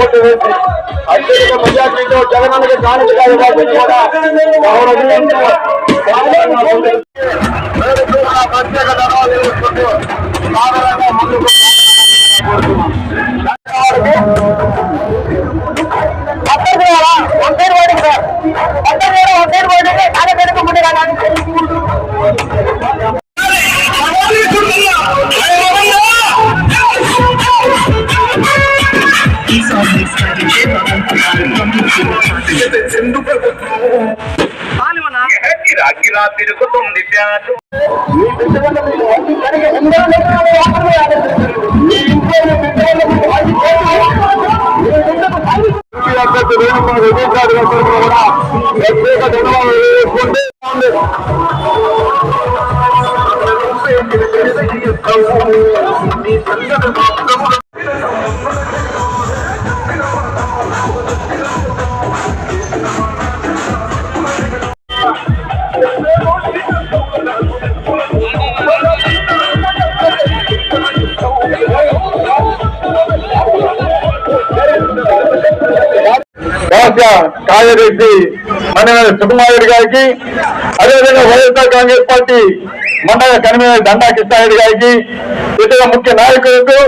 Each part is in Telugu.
ఓటు వేసి అత్యధిక మెజార్టీతో జగనన్నకి కానుకగా ఇవ్వాలని కూడా గౌరవించు. నేను కూడా ప్రత్యేక ರಾಗಿ ರಾತ್ರಿಗೂ ತುಂಬಿದ್ಯಾತು ಈ ಬಿಟ್ಟವನ್ನು ನೀವು ಹಾಕಿ ಕಡೆಗೆ ಹಿಂದೆ ಹಾಕಲು ಆಗುತ್ತೆ ಈ ಇಂಟ್ರಲ್ಲಿ ಬಿಟ್ಟವನ್ನು ನೀವು ಹಾಕಿ ಪ್ರತ್ಯೇಕ ಧನ್ಯವಾದ ಹೇಳಿಕೊಂಡು ಈ ಸಂಘದ రాష్ట్ర కార్యదర్శి మన సుకుమారెడ్డి గారికి అదేవిధంగా Y S R Congress party మండల కన్వీనర్ దండా కృష్ణారెడ్డి గారికి ఇతర ముఖ్య నాయకులకు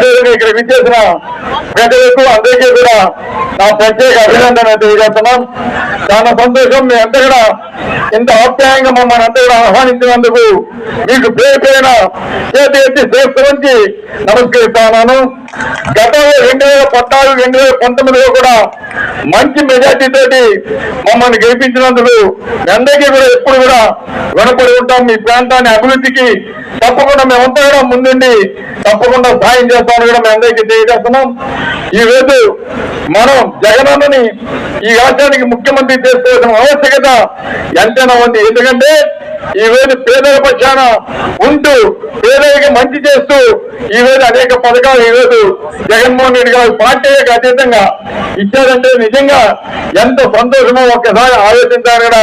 అదేవిధంగా ఇక్కడ విచ్చేసిన ప్రజలకు అందరికీ కూడా నా ప్రత్యేక అభినందన తెలియజేస్తున్నాం. చాలా సంతోషం. మీ అంతా కూడా ఇంత ఆప్యాయంగా మమ్మల్ని అంతా కూడా ఆహ్వానించినందుకు మీకు పేరు పేరున చేతి ఎత్తి చేస్తూ నమస్కరిస్తున్నాను. గతంలో రెండు వేల పద్నాలుగు రెండు వేల పంతొమ్మిదిలో కూడా మంచి మెజార్టీ తోటి మమ్మల్ని గెలిపించినందుకు మీ అందరికీ కూడా ఎప్పుడు కూడా రుణపడి ఉంటాం. మీ ప్రాంతాన్ని అభివృద్ధికి తప్పకుండా మేమంతా కూడా ముందుండి తప్పకుండా సాయం చేస్తామని కూడా మేము అందరికీ తెలియజేస్తున్నాం. ఈరోజు మనం జగనన్నని ఈ రాష్ట్రానికి ముఖ్యమంత్రి చేసుకోవాల్సిన ఆవశ్యకత ఎంతైనా ఉంది. ఎందుకంటే ఈ పేదల పక్షాన ఉంటూ పేదలకి మంచి చేస్తూ ఈ అనేక పథకాలు ఈ జగన్మోహన్ రెడ్డి గారు పార్టీలకు అతీతంగా ఇచ్చారంటే నిజంగా ఎంత సంతోషమో ఒక్కసారి ఆలోచించాలని కూడా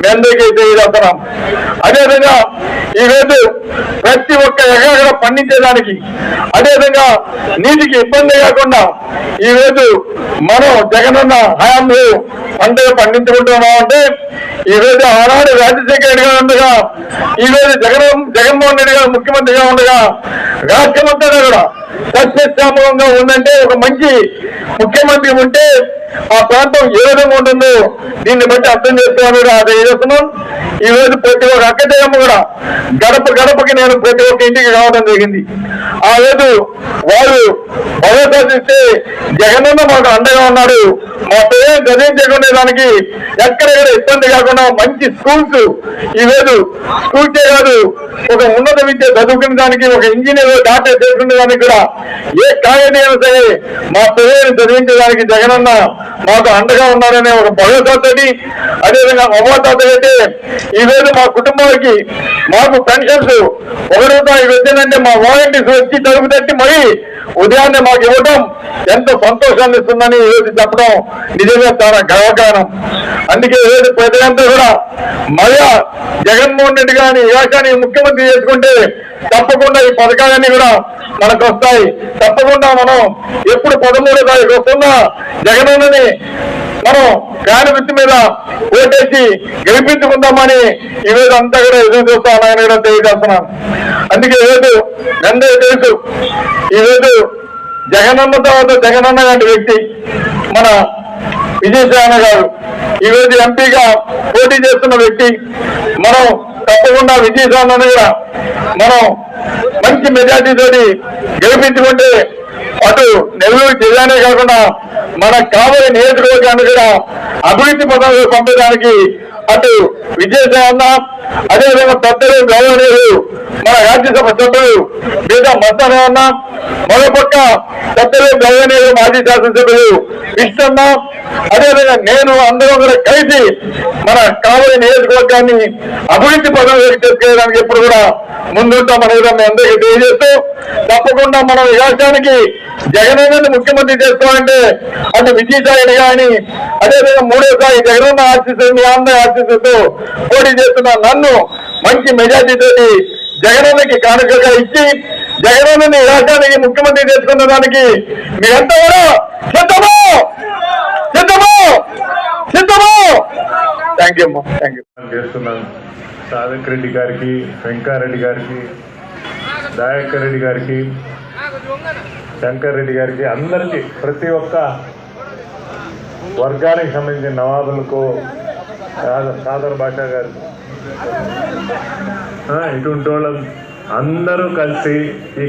మీ అందరికీ తెలియజేస్తున్నాం. అదేవిధంగా ఈ ప్రతి ఒక్క ఎకరా పండించేదానికి అదేవిధంగా నీటికి ఇబ్బంది కాకుండా ఈ మనం జగనన్న హయాంలో పంటలు పండించుకుంటున్నాం అంటే ఈ రోజు ఆనాడు రాజశేఖర రెడ్డి గారు ఉండగా ఈ రోజు జగన్ జగన్మోహన్ రెడ్డి గారు ముఖ్యమంత్రిగా ఉండగా రాష్ట్రమంతా కూడా సస్యశ్యామకంగా ఉందంటే ఒక మంచి ముఖ్యమంత్రి ఉంటే ఆ ప్రాంతం ఏ విధంగా ఉంటుందో దీన్ని బట్టి అర్థం చేసుకోవాలని అదే అది చేస్తున్నాం. ఈ రోజు ప్రతి ఒక్క అక్కజయమ్మ కూడా గడప గడపకి నేను ప్రతి ఒక్క ఇంటికి రావడం జరిగింది. ఆ రోజు వారు భరోసా ఇస్తే జగనన్న మాకు అండగా ఉన్నాడు. మా పేరు గదించకుండా దానికి ఎక్కడెక్కడ ఇబ్బంది కాకుండా మంచి స్కూల్స్. ఈ రోజు స్కూల్సే కాదు ఒక ఉన్నత విద్య చదువుకునే దానికి ఒక ఇంజనీర్ డాక్టర్ చేసుకునే దానికి కూడా ఏ కాయనైనా సరే మా పిల్లల్ని చదివించడానికి జగనన్న మాకు అండగా ఉన్నారనే ఒక భరోసాతోటి అదేవిధంగా అవ్వతాత అయితే ఈ మా కుటుంబానికి మాకు పెన్షన్స్ ఒక రూపాయి వచ్చిందంటే మా వాలంటీర్స్ వచ్చి తలుపు తట్టి మరీ ఉదయాన్నే మాకు ఇవ్వడం ఎంతో సంతోషాన్ని ఇస్తుందని ఈరోజు చెప్పడం నిజంగా చాలా గర్వకారణం. అందుకే ఈరోజు ప్రజలంతా కూడా మళ్ళా జగన్మోహన్ రెడ్డి గారిని ఈ రాష్ట్రానికి ముఖ్యమంత్రి చేసుకుంటే తప్పకుండా ఈ పథకాలన్నీ కూడా మనకు వస్తాయి. తప్పకుండా మనం ఎప్పుడు పదమూడో తారీఖు వస్తున్నా జగనన్నని మనం గాని గుర్తు మీద ఓటేసి గెలిపించుకుందామని ఈ రోజు అంతా కూడా ఎదురు చూస్తామని కూడా తెలియజేస్తున్నాను. అందుకే ఈరోజు అందరూ తెలుసు. ఈ జగనన్న తర్వాత జగనన్న లాంటి వ్యక్తి మన విజయసాయన గారు. ఈ ఎంపీగా పోటీ చేస్తున్న వ్యక్తి మనం తప్పకుండా విజయసాయన కూడా మనం మంచి మెజార్టీ తోటి గెలిపించుకుంటే అటు నెల్లూరు జిల్లానే కాకుండా మన కాబోయే నియోజకవర్గాన్ని కూడా అభివృద్ధి పదంలో పంపడానికి అటు విజయసాయన్న అదేవిధంగా పెద్దలు గౌరవనీయులు మన రాజ్యసభ సభ్యులు మీద మస్తానే ఉన్నా మరోపక్క పెద్దలు గౌరవనీయులు మాజీ శాసనసభ్యులు ఇష్టన్న అదేవిధంగా నేను అందరం కూడా కలిసి మన కావలి నియోజకవర్గాన్ని అభివృద్ధి పదంలోకి తీసుకెళ్ళడానికి ఎప్పుడు కూడా ముందుంటామని కూడా మీ అందరికీ తెలియజేస్తూ తప్పకుండా మనం ఈ రాష్ట్రానికి జగనన్నని ముఖ్యమంత్రి చేస్తామంటే అటు విజయసాయిని కానీ అదేవిధంగా మూడోసారి జగనన్న ఆశిస్తూ మీ అందరి ఆశిస్తూ పోటీ చేస్తున్న నన్ను మంచి మెజార్టీ జగనన్నకి కానుకగా ఇచ్చి జగనన్నని రాష్ట్రానికి ముఖ్యమంత్రి చేసుకున్న దానికి మీరంతా కూడా సిద్ధము సిద్ధము థ్యాంక్ యూ అమ్మా థ్యాంక్ యూ చేస్తున్నాను సాధక్ రెడ్డి గారికి వెంకారెడ్డి గారికి దయాకర్ రెడ్డి గారికి శంకర్ రెడ్డి గారికి అందరికీ ప్రతి ఒక్క వర్గానికి సంబంధించిన నవాబులకు సాద- భాష భాషా గారు. ఇటువంటి వాళ్ళు అందరూ కలిసి ఈ